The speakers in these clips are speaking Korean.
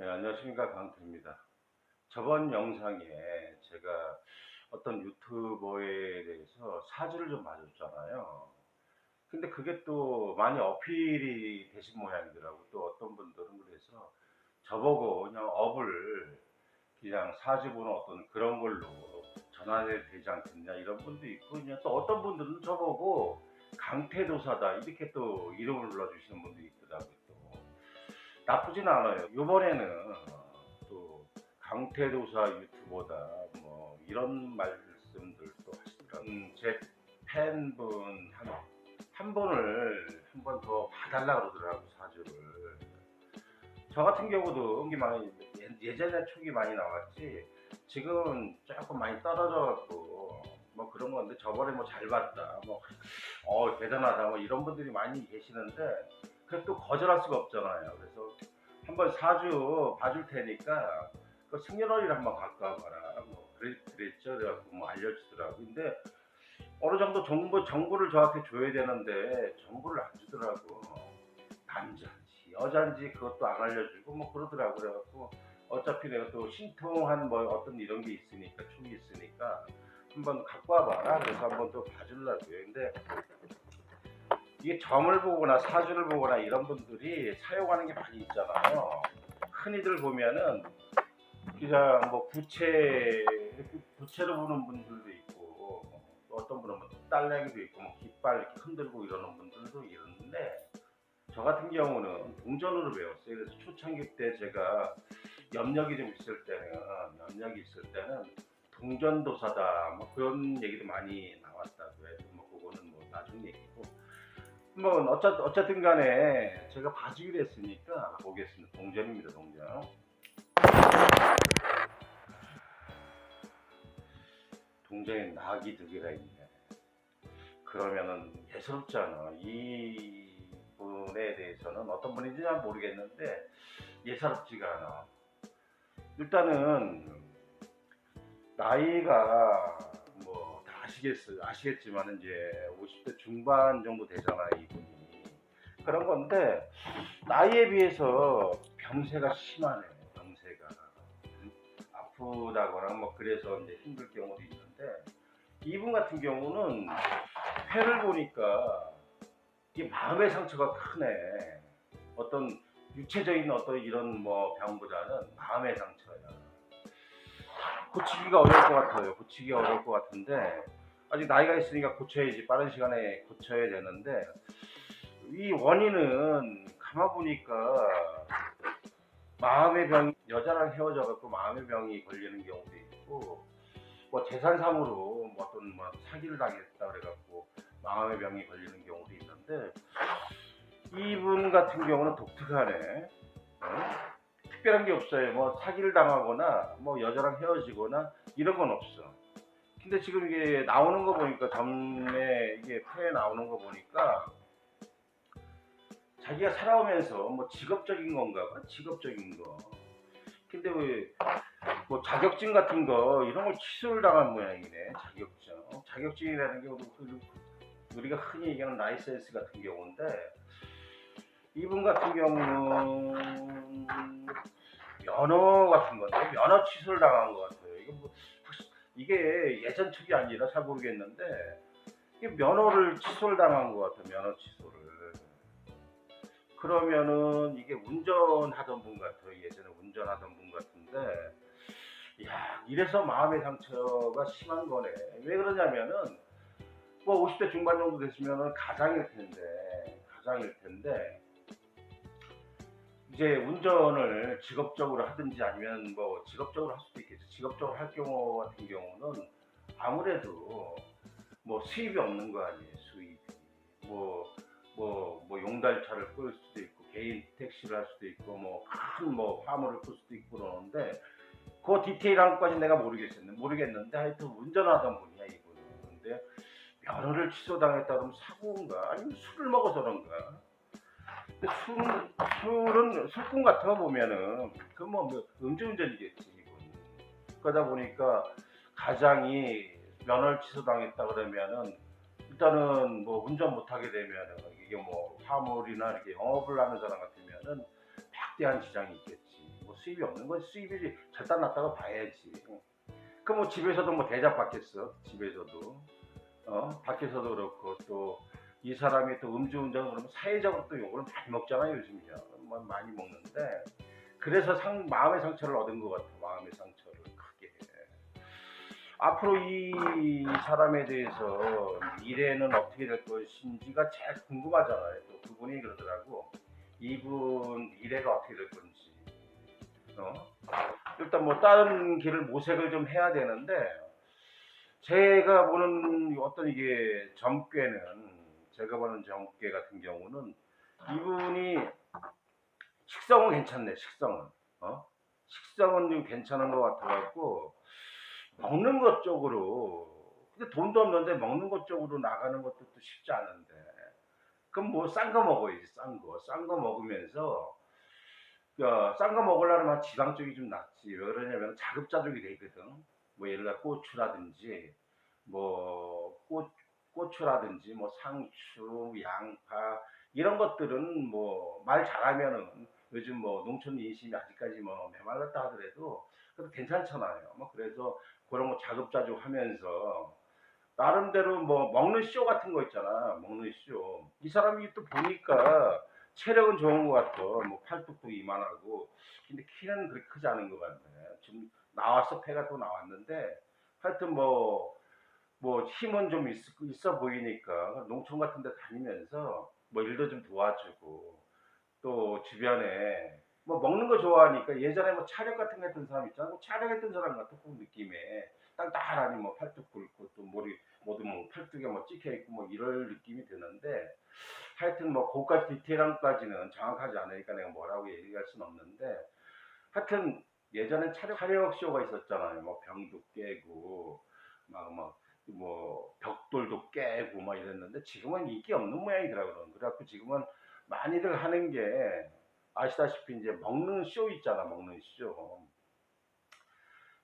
네, 안녕하십니까 강태입니다. 저번 영상에 제가 어떤 유튜버에 대해서 사주를 좀 봐줬잖아요. 근데 그게 또 많이 어필이 되신 모양이더라고. 또 어떤 분들은 그래서 저보고 그냥 업을 그냥 사주 보는 어떤 그런 걸로 전환해도 되지 않겠냐 이런 분도 있고 그냥 또 어떤 분들은 저보고 강태도사다 이렇게 또 이름을 불러주시는 분도 있더라고요. 또 나쁘진 않아요. 이번에는 또 강태도사 유튜버다 뭐 이런 말씀들도 하시더라고요. 음, 제 팬분 한, 한 분을 한 번 더 봐달라 그러더라고 사주를. 저 같은 경우도 은기 많이 예- 예전에 촉이 많이 나왔지 지금은 조금 많이 떨어져갖고 뭐 그런 건데 저번에 뭐 잘 봤다 뭐어 대단하다 뭐 이런 분들이 많이 계시는데 그래도 또 거절할 수가 없잖아요. 그래서 한번 사주 봐줄 테니까 그 승려월일 한번 갖고 와봐라. 뭐 그랬, 그랬죠. 그래갖고 뭐 알려주더라고. 근데 어느 정도 정보 정보를 저한테 줘야 되는데 정보를 안 주더라고. 남자인지 여자인지 그것도 안 알려주고 뭐 그러더라고. 그래갖고 어차피 내가 또 신통한 뭐 어떤 이런 게 있으니까 촉이 있으니까 한번 갖고 와봐라. 그래서 한번 또 봐주려고요. 근데 이게 점을 보거나 사주를 보거나 이런 분들이 사용하는 게 많이 있잖아요. 흔히들 보면은 그냥 뭐 부채 부채로 보는 분들도 있고 또 어떤 분은 뭐 딸내기도 있고 뭐 깃발 이렇게 흔들고 이러는 분들도 있는데 저 같은 경우는 동전으로 배웠어요. 그래서 초창기 때 제가 염력이 좀 있을 때는 염력이 있을 때는 동전도사다 뭐 그런 얘기도 많이 나왔다고 해도 뭐 그거는 뭐 나중 얘기고 뭐 어차, 어쨌든 간에 제가 봐주기로 했으니까 보겠습니다. 동전입니다 동전. 동전에 낙이 두 개가 있네. 그러면은 예사롭잖아. 이 분에 대해서는 어떤 분인지 잘 모르겠는데 예사롭지가 않아. 일단은 나이가 뭐 다 아시겠어요. 아시겠지만 이제 50대 중반 정도 되잖아 이분이. 그런 건데 나이에 비해서 병세가 심하네. 병세가 아프다거나 뭐 그래서 이제 힘들 경우도 있는데 이분 같은 경우는 회를 보니까 이 마음의 상처가 크네. 어떤 육체적인 어떤 이런 뭐 병보다는 마음의 상처야. 고치기가 어려울 것 같아요. 고치기가 어려울 것 같은데 아직 나이가 있으니까 고쳐야지 빠른 시간에 고쳐야 되는데 이 원인은 가만 보니까 마음의 병 여자랑 헤어져 갖고 마음의 병이 걸리는 경우도 있고 뭐 재산상으로 뭐 어떤 뭐 사기를 당했다 그래갖고 마음의 병이 걸리는 경우도 있는데 이분 같은 경우는 독특하네. 어? 특별한 게 없어요. 뭐 사기를 당하거나 뭐 여자랑 헤어지거나 이런 건 없어. 근데 지금 이게 나오는 거 보니까 점에 이게 표에 나오는 거 보니까 자기가 살아오면서 뭐 직업적인 건가 봐. 직업적인 거. 근데 왜 뭐 자격증 같은 거 이런 걸 취소를 당한 모양이네. 자격증. 자격증이라는 게 우리- 우리가 흔히 얘기하는 라이센스 같은 경우인데 이분 같은 경우는 면허 같은 건데 면허 취소를 당한 것 같아요. 이게 뭐 이게 예전 측이 아니라 잘 모르겠는데 이게 면허를 취소를 당한 것 같아요. 면허 취소를. 그러면은 이게 운전하던 분 같아요. 예전에 운전하던 분 같은데 야 이래서 마음의 상처가 심한 거네. 왜 그러냐면은 뭐 50대 중반 정도 됐으면은 가장일 텐데 가장일 텐데 이제 운전을 직업적으로 하든지 아니면 뭐 직업적으로 할 수도 있겠죠. 직업적으로 할 경우 같은 경우는 아무래도 뭐 수입이 없는 거 아니에요. 수입이 뭐 뭐, 뭐 용달차를 끌 수도 있고 개인 택시를 할 수도 있고 뭐 큰뭐 화물을 끌 수도 있고 그러는데 그 디테일한 것까지 내가 모르겠었는데 모르겠는데 하여튼 운전하던 분이야 이분은 근데 면허를 취소당했다 그러면 사고인가 아니면 술을 먹어서 그런가 술은 술은 술꾼 같아 보면은 그뭐 뭐 음주운전이겠지 그러다 보니까 가장이 면허를 취소당했다 그러면은 일단은 뭐 운전 못하게 되면은 이게 뭐 화물이나 이렇게 영업을 하는 사람 같으면은 막대한 지장이 있겠지. 뭐 수입이 없는 건 수입이 졌다 놨다가 봐야지. 그 뭐 집에서도 뭐 대접 받겠어. 집에서도 어 밖에서도 그렇고 또 이 사람이 또 음주운전 그러면 사회적으로 또 욕을 많이 먹잖아요 요즘이야. 뭐 많이 먹는데 그래서 상 마음의 상처를 얻은 것 같아. 마음의 상처를 크게. 앞으로 이 사람에 대해서 미래는 어떻게 될 것인지가 제일 궁금하잖아요. 또 그분이 그러더라고. 이분 미래가 어떻게 될 건지. 어? 일단 뭐 다른 길을 모색을 좀 해야 되는데 제가 보는 어떤 이게 점괘는 제가 보는 점괘 같은 경우는 이분이 식성은 괜찮네. 식성은. 어? 식성은 좀 괜찮은 것 같아갖고 먹는 것 쪽으로 근데 돈도 없는데 먹는 것 쪽으로 나가는 것도 또 쉽지 않은데. 그럼 뭐 싼 거 먹어야지 싼 거. 싼 거 먹으면서 싼 거 먹으려면 지방 쪽이 좀 낫지. 왜 그러냐면 자급자족이 되거든. 뭐 예를 들어 고추라든지 뭐 꽃, 고추라든지 뭐 상추 양파 이런 것들은 뭐 말 잘하면은 요즘 뭐 농촌 인심이 아직까지 뭐 메말랐다 하더라도 그래도 괜찮잖아요. 뭐 그래서 그런 거 자급자족 하면서 나름대로 뭐 먹는 쇼 같은 거 있잖아. 먹는 쇼. 이 사람이 또 보니까 체력은 좋은 것 같아. 뭐 팔뚝도 이만하고. 근데 키는 그렇게 크지 않은 것 같네. 지금 나와서 폐가 또 나왔는데 하여튼 뭐, 뭐 힘은 좀 있, 있어 보이니까 농촌 같은 데 다니면서 뭐 일도 좀 도와주고 또 주변에 뭐 먹는 거 좋아하니까 예전에 뭐 촬영 같은 거 했던 사람 있잖아. 뭐 촬영했던 사람 같은 그 느낌에 땅땅하니 뭐 팔뚝 굵고 또 머리 모두 뭐 팔뚝에 뭐 찍혀 있고 뭐 이럴 느낌이 드는데 하여튼 뭐 그까지 디테일함까지는 정확하지 않으니까 내가 뭐라고 얘기할 수는 없는데 하여튼 예전에 촬영 촬영 쇼가 있었잖아요. 뭐 병도 깨고 막뭐 뭐 벽돌도 깨고 막 이랬는데 지금은 인기 없는 모양이더라고요. 그래갖고 지금은 많이들 하는 게 아시다시피 이제 먹는 쇼 있잖아 먹는 쇼.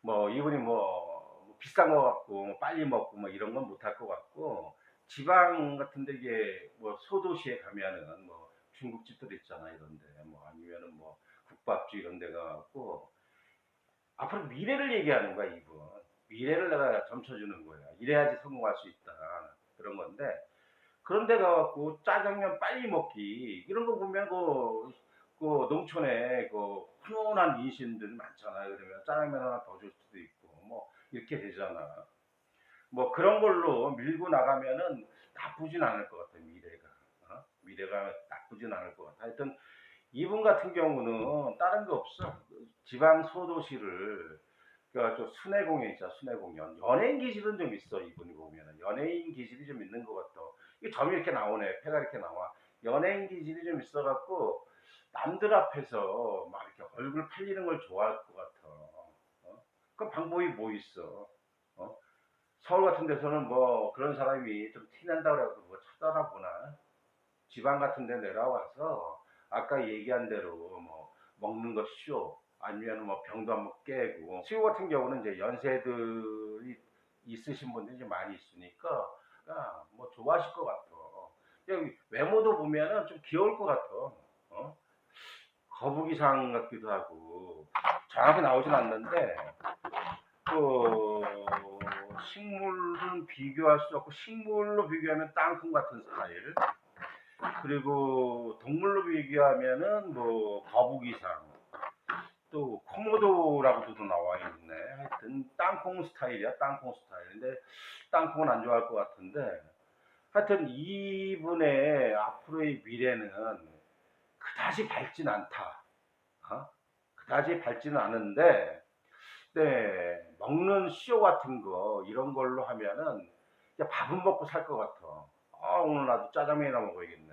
뭐 이분이 뭐 비싼 거 같고 뭐 빨리 먹고 뭐 이런 건 못할 것 같고 지방 같은데 이게 뭐 소도시에 가면은 뭐 중국집들 있잖아 이런데 뭐 아니면은 뭐 국밥집 이런 데 가 갖고 앞으로 미래를 얘기하는 거야 이분 미래를 내가 점쳐주는 거야 이래야지 성공할 수 있다 그런 건데 그런데 가갖고 짜장면 빨리 먹기 이런 거 보면 그, 그 농촌에 그 훈훈한 인심들 많잖아요. 그러면 짜장면 하나 더 줄 수도 있고 뭐 이렇게 되잖아. 뭐 그런 걸로 밀고 나가면은 나쁘진 않을 것 같아 미래가 어? 미래가 나쁘진 않을 것 같아. 하여튼 이분 같은 경우는 다른 거 없어. 지방 소도시를 그러니까 좀 순회공연 있잖아 순회공연 연예인 기질은 좀 있어 이분이 보면은 연예인 기질이 좀 있는 것 같아. 이 점이 이렇게 나오네. 폐가 이렇게 나와. 연예인 기질이 좀 있어갖고 남들 앞에서 막 이렇게 얼굴 팔리는 걸 좋아할 것 같아. 어? 그 방법이 뭐 있어? 어? 서울 같은 데서는 뭐 그런 사람이 좀 티난다 그래서 뭐 쳐다보나? 지방 같은 데 내려와서 아까 얘기한 대로 뭐 먹는 거 쇼, 아니면 뭐 병도 한번 깨고. 수요 같은 경우는 이제 연세들이 있으신 분들이 좀 많이 있으니까 아, 뭐 좋아하실 것 같아. 여기 외모도 보면은 좀 귀여울 것 같아. 어? 거북이상 같기도 하고 정확히 나오진 않는데 그 식물은 비교할 수 없고 식물로 비교하면 땅콩 같은 스타일 그리고 동물로 비교하면은 뭐 거북이상 또 코모도라고도 나와 있네 하여튼 땅콩 스타일이야 땅콩 스타일 근데 땅콩은 안 좋아할 것 같은데 하여튼 이분의 앞으로의 미래는 그다지 밝진 않다. 어? 그다지 밝지는 않은데, 네, 먹는 쇼 같은 거, 이런 걸로 하면은, 밥은 먹고 살 것 같아. 아, 오늘 나도 짜장면이나 먹어야겠네.